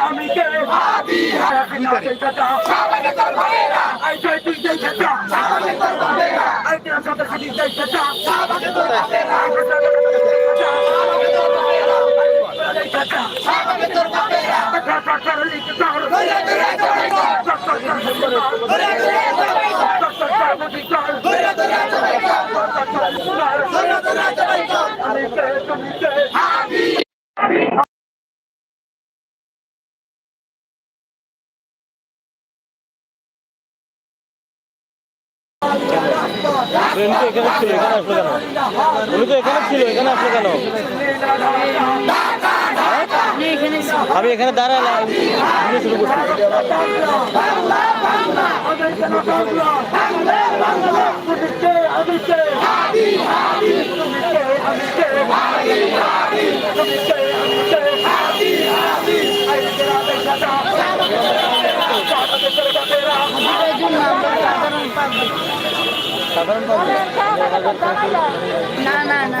আমি কে হাদি হাদি চাচা সামনে তোর ভাইরা আই তুই তুই চাচা সামনে তোর ভাইরা আই চাচা সামনে তোর ভাইরা সামনে তোর ভাইরা ট্রেন তো এখানে ছিল এখানে আসলো কেন? এখানে ছিল এখানে আসলো কেন? আমি এখানে দাঁড়ালাম শুরু সাধারণ না না না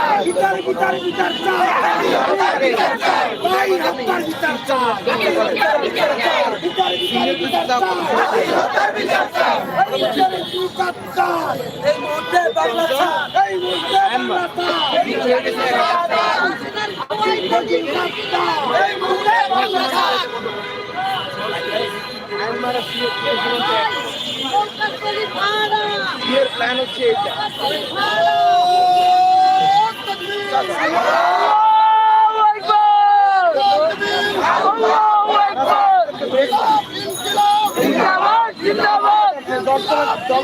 বিচার বিচার বিচার ভাই হত্যার বিচার বিচার বিচার বিচার চাই। বিচার বিচার চাই। এই মুহূর্তে বাংলা এই মুহূর্তে বাংলা এই মুহূর্তে বাংলা প্ল্যান হচ্ছে এটা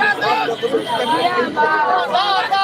¡Vamos! ¡Vamos!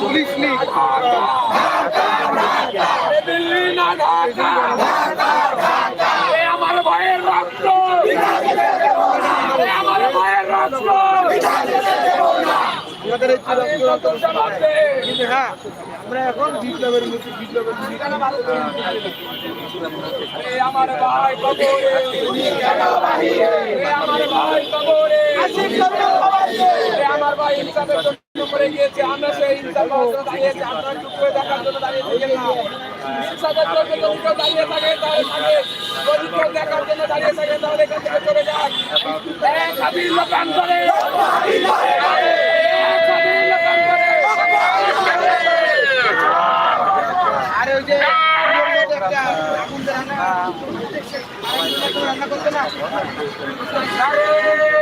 Police নেই দিল্লি না ঢাকা আমার ভয়ের রক্ত আমরা এখন বিপ্লবের মুখে বিপ্লবের আমার ভাই কবরে আমার ভাই কবরে। আমার ভাই ইনসাফের জন্য করে গিয়েছে, আমরা সেই ইনসাফ দাঁড়িয়ে থাকে, তাহলে চলে লোকান্তরে। 誰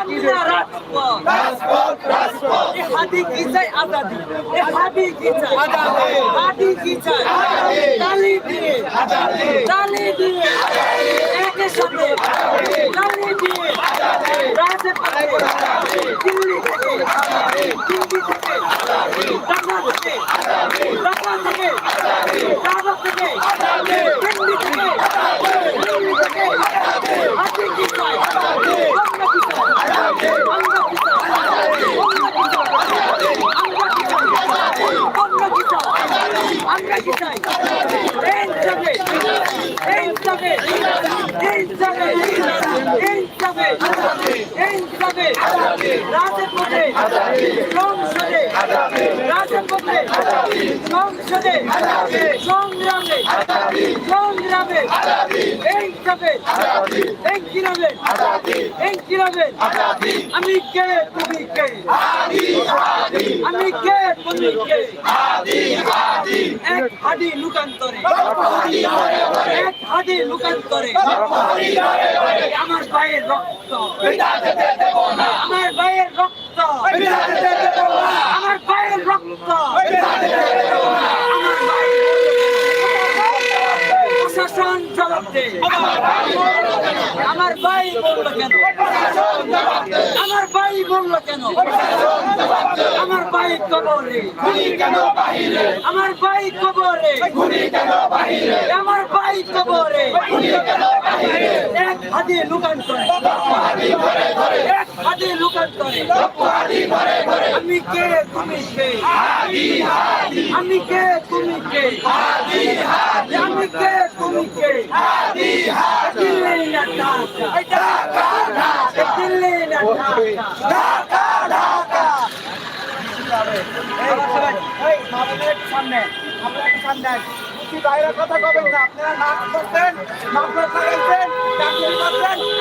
গোলাম মিনা রাজপথ এ হাদি কি চাই আজাদি। এ হাদি কি চাই আজাদি। হাদি কি চাই তালি দিয়ে। তালি দিয়ে। একে সাথে তালি দিয়ে। রাজপথে দিল্লি থেকে দিল্লি থেকে ঢাকা থেকে ঢাকা থেকে ঢাকা থেকে দিল্লি থেকে দিল্লি থেকে হাদি কি চাই আমরা কি চাই আমরা কি চাই আমরা কি চাই এই যাবে এই যাবে এই যাবে এই যাবে এই যাবে রাজপথে সংসদে রাজপথে সংসদে সংগ্রামে এই যাবে এই কিরাবে এই কিরাবে আমি কে তুমি কে? আমি কে তুমি কে? এক হাডি লুকান্তরে। এক হাডি লুকান্তরে। আমার ভাইয়ের রক্ত। আমার ভাইয়ের রক্ত। আমার ভাইয়ের রক্ত। আমার ভাইয়ের প্রশাসন জবাব দে আমার ভাই বলল কেন? আমার ভাই বলল কেন? আমার ভাই কবরে। আমার ভাই কবরে। আমার ভাই কবরে। এক হাতে লুকান্তরে এক হাতে লুকান্তরে আমি কে? তুমি কে? আমি কে? তুমি কে? আমি কে? তুমি কে? দিল্লি না ঢাকা? দিল্লি না ঢাকা? এই সামনে আপনারা সামনে। আসুন। বাইরের কথা কবেন না আপনারা নাম করছেন মামলা লাগাইছেন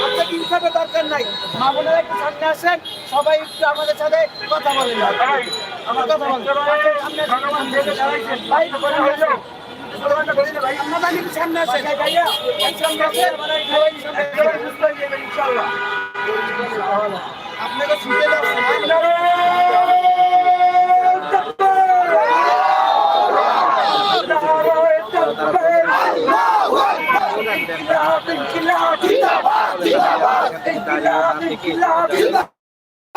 চাকরি দরকার নাই। মামুনের একটু সামনে আসেন সবাই একটু আমাদের সাথে কথা বলেন। আপনাকে ছুটে যাওয়া انقلاب انقلاب انقلاب انقلاب انقلاب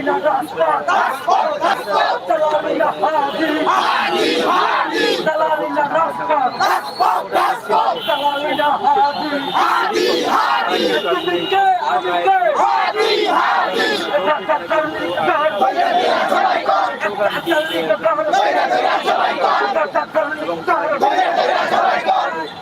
আমার কথা বলেন আসেন, সামনে আসেন। ভাই, কথা বলেন। ভাই, আপনারা একটু সামনে আসেন। ভাইয়া, সামনে আসেন। সবাই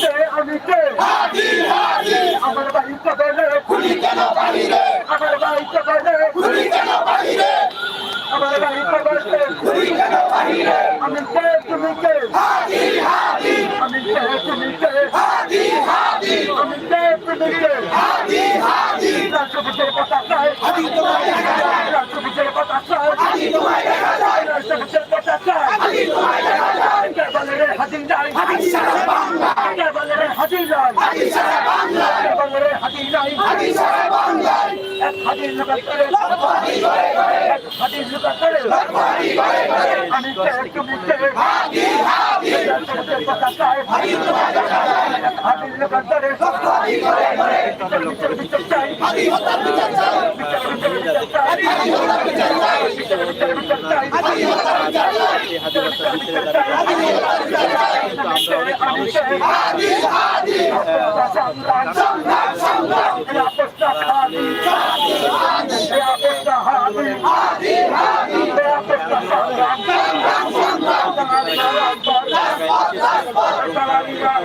আমি কে আমার বাড়ি কবে খুলি কেন বাহিরে আমার বাড়ি কবে খুলি কেন বাহিরে আমার বাড়ি কবে খুলি কেন বাহিরে আমি কে তুমি কে হাদি হাদি আমি কে তুমি কে হাদি হাদি আমি কে তুমি কে হাদি হাদি রাষ্ট্রপতির পতাকায় হাদি তোমায় দেখা যায় রাষ্ট্রপতির পতাকায় হাদি তোমায় দেখা যায় রাষ্ট্রপতির পতাকায় হাদি তোমায় দেখা যায় কে বলে রে হাদি যাই হাদি সারা বাংলা কে বলে রে হাদি যাই হাদি সারা বাংলা কে বলে রে হাদি যাই হাদি সারা বাংলা এক হাদি লোক করে। হাদি করে। এক আমি হত্যা বিচার চাই বিচার বিচার বিচার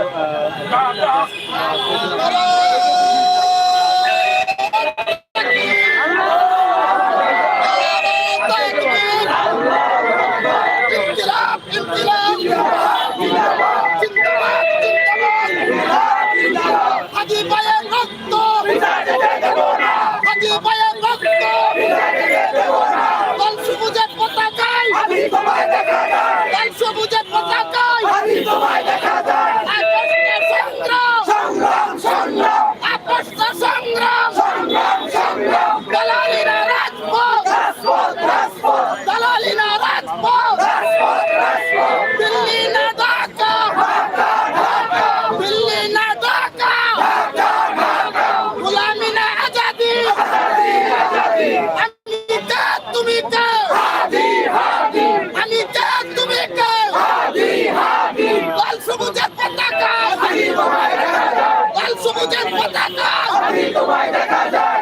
সবুজের পতাকা!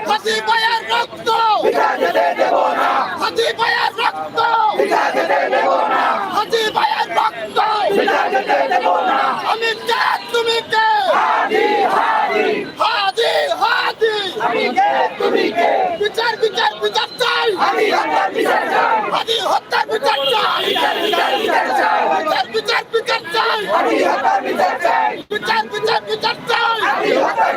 হাতি পায়ের রক্ত! হাতি পায়ের রক্ত! হাতি পায়ের রক্ত! আমি কে? তুমি কে? হাদি হাদি। বিচার বিচার বিচার চাই! হাদি হত্যার বিচার চাই! বিচার বিচার বিচার চাই। বিচার বিচার বিচার চাই!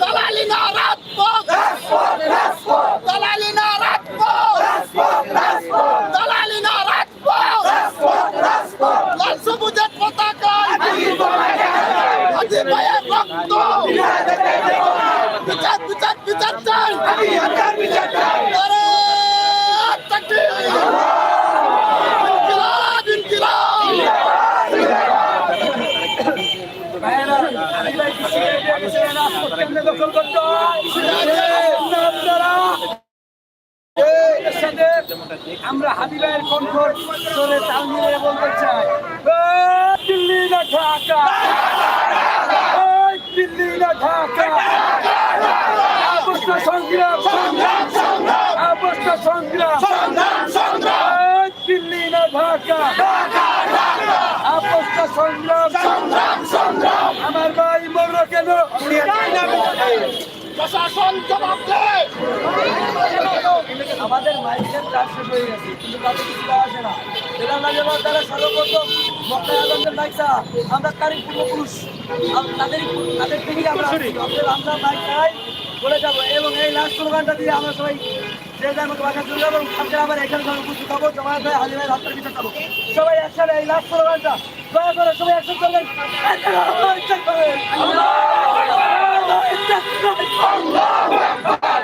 দালালি না রাজপথ দালালি না রাজপথ। দালালি না রাজপথ লাল সবুজের পতাকায় হাজি ভাইয়ের রক্ত বিচার বিচার বিচার চাই আরে তাকবীর ইনকিলাব ইনকিলাব আমরা হাবিবের কণ্ঠ সরে তাল মিলিয়ে বলতে চাই। দিল্লি না ঢাকা। দিল্লি না ঢাকা। অবস্থা সংগ্রাম। অবস্থা সংগ্রাম। এই দিল্লি না ঢাকা। সংগ্রাম। আমার ভাই মরল কেন? প্রশাসন জবাব দেয়। আমাদের মাইকের কাজ শেষ হয়ে গেছে কিন্তু তাদের কিছু করা আসে না। এটা বা তারা সর্বপ্রথম মক্কা আলমদের মাইকটা আমরা তারই পূর্বপুরুষ তাদের তাদের থেকেই আমরা আমরা মাইক বলে যাব। এবং এই লাস্ট স্লোগানটা দিয়ে আমরা সবাই যে যার মতো বাসা চলে যাব আজকে আবার এখানে উপস্থিত হব। হয়ে হাজির রাস্তার ভিতরে যাব। সবাই একসাথে এই লাস্ট স্লোগানটা দয়া করে সবাই একসাথে করবেন।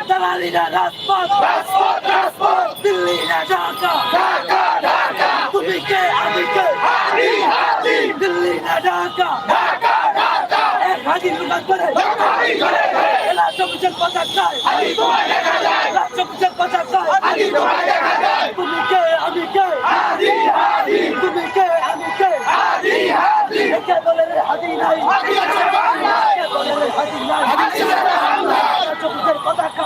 দালালি না দিল্লি না ঢাকা তুমি কে আমি কে দিল্লি না ঢাকা। এক হাজির দোকান করে রাষ্ট্র পুজোর কথা চাই রাষ্ট্র পুজোর কথা চাই তুমি কে আমি কে তুমি কে আমি কে কে বলে রে হাজির নাই কে বলে রে হাজির নাই রাষ্ট্র পুজোর কথা চাই একটা একটা লিখ ধর ধরে ধরে জবাই কর ধরে ধর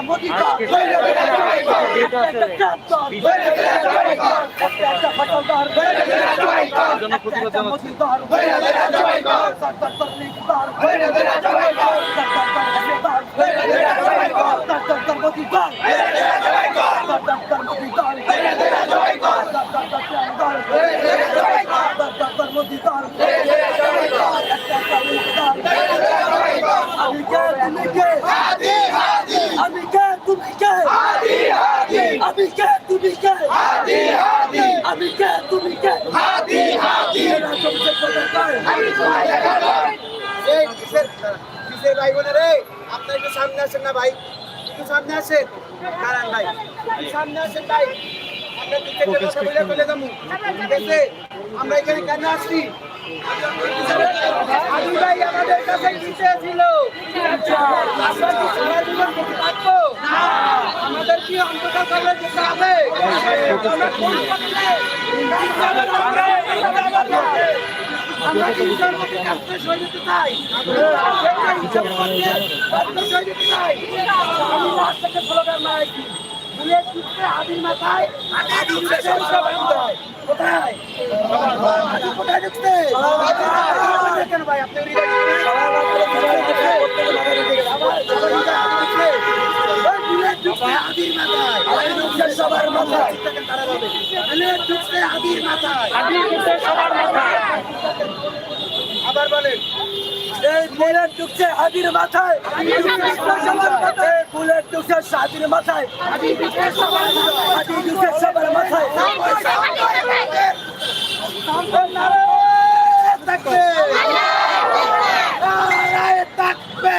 মোদি ধর ধরে ধরে জবাই কর ধর ধর ধর মোদি ধর ধরে ধরে জবাই কর ধর ধর ধর প্যান ধর ধরে ধরে জবাই কর ধর ধর ধর মোদি ধর ধরে ধরে জবাই কর একটা একটা লিখ ধর ধরে ধরে জবাই কর আমি কে তুমি কে আমি কে তুমি কে আমি কে তুমি কে আমি কে তুমি কে এরা সবচেয়ে এই কিসের কিসের ভাই বোনের আপনার একটু সামনে আসেন না ভাই একটু সামনে আসেন দাঁড়ান ভাই একটু সামনে আসেন ভাই দিক থেকে কথা বলে বলে যাব আমরা এখানে কেন আসছি আদি ভাই আমাদের কাছে ছিল আমরা বেঁচে থাকব আমাদের কি অন্তত করলে যেতে হবে আমরা কি পথে যেতে চাই? সরে যেতে চাই? আমি রাত থেকে স্লোগান মারাইছি। বুলেট ঢুকছে হাদির মাথায়। কোথায়? কোথায় ঢুকছে? কেন ভাই? আপনি ঢুকছে? হৃদয় ঢুকছে? আবার সবার বুলেট ঢুকছে হাদির মাথায়। ঢুকছে সবার মাথায়। মাথায়। আবার বলেন এই বুলেট ঢুকছে হাজির মাথায় মাথায় বুলেট ঢুকছে হাজির মাথায় হাজির ঢুকছে সবার মাথায় মাথায় থাকবে থাকবে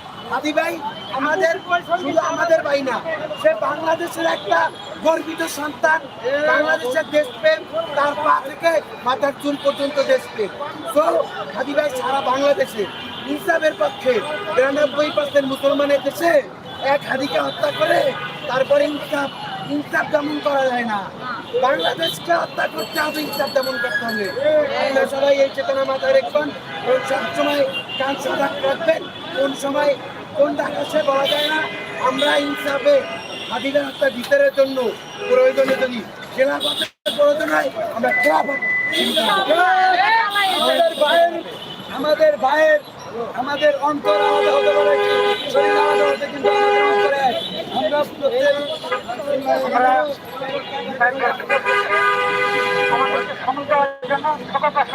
হাদি ভাই আমাদের, শুধু আমাদের ভাই না, সে বাংলাদেশের একটা গর্বিত সন্তান, বাংলাদেশের দেশপ্রেম, তার পা থেকে মাথার চুল পর্যন্ত দেশপ্রেম। তো হাদি ভাই, সারা বাংলাদেশে ইনসাফের পক্ষে বিরানব্বই পার্সেন্ট মুসলমানের দেশে এক হাদিকে হত্যা করে তারপরে ইনসাফ ইনসাফ দমন করা যায় না। বাংলাদেশকে হত্যা করতে হবে, ইনসাফ দমন করতে হবে। আপনারা সবাই এই চেতনা মাথায় রাখবেন এবং সবসময় কান সাদা রাখবেন, কোন সময় কোন আকাশে বলা যায় না। আমরা ইনসাফে হাদিদের হত্যা বিচারের জন্য প্রয়োজনে যদি খেলাফতের প্রয়োজন হয় আমরা খেলাফত আমাদের ভাইয়ের আমাদের ভাইয়ের আমাদের অন্তর আলাদা হতে পারে শরীর আলাদা হতে কিন্তু আমাদের অন্তরে। আমরা প্রত্যেক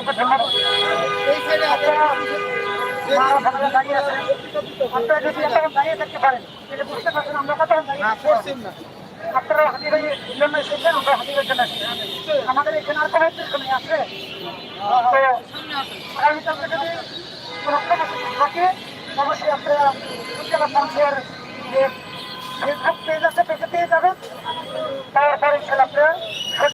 আমরা এই সাইডে আপনারা আপনারা যদি এরকম দাঁড়িয়ে থাকতে পারেন তাহলে বুঝতে পারছেন আমরা কত না আপনারা আমরা জন্য আমাদের এখানে আর কোনো এরকমই আছে আগামীকালকে যদি কোনো অবশ্যই আপনারা মঞ্চের যে পেজ আছে পেজে পেয়ে যাবেন তারপরে আপনারা